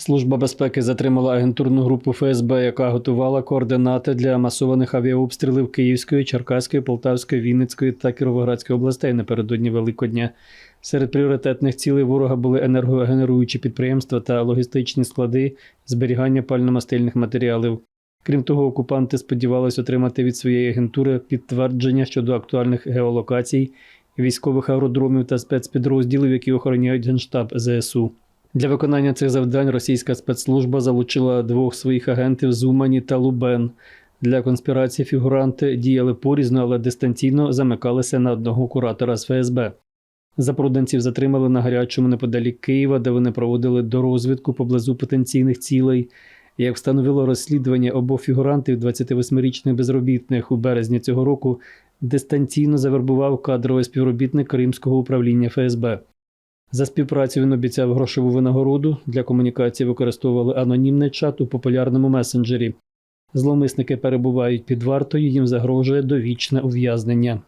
Служба безпеки затримала агентурну групу ФСБ, яка готувала координати для масованих авіаобстрілів Київської, Черкаської, Полтавської, Вінницької та Кіровоградської областей напередодні Великодня. Серед пріоритетних цілей ворога були енергогенеруючі підприємства та логістичні склади зберігання пальномастильних матеріалів. Крім того, окупанти сподівалися отримати від своєї агентури підтвердження щодо актуальних геолокацій, військових аеродромів та спецпідрозділів, які охороняють Генштаб ЗСУ. Для виконання цих завдань російська спецслужба залучила двох своїх агентів з Умані та Лубен. Для конспірації фігуранти діяли порізно, але дистанційно замикалися на одного куратора з ФСБ. Запруданців затримали на гарячому неподалік Києва, де вони проводили дорозвідку поблизу потенційних цілей. Як встановило розслідування обох фігурантів, 28-річних безробітних у березні цього року дистанційно завербував кадровий співробітник Кримського управління ФСБ. За співпрацю він обіцяв грошову винагороду. Для комунікації використовували анонімний чат у популярному месенджері. Зловмисники перебувають під вартою, їм загрожує довічне ув'язнення.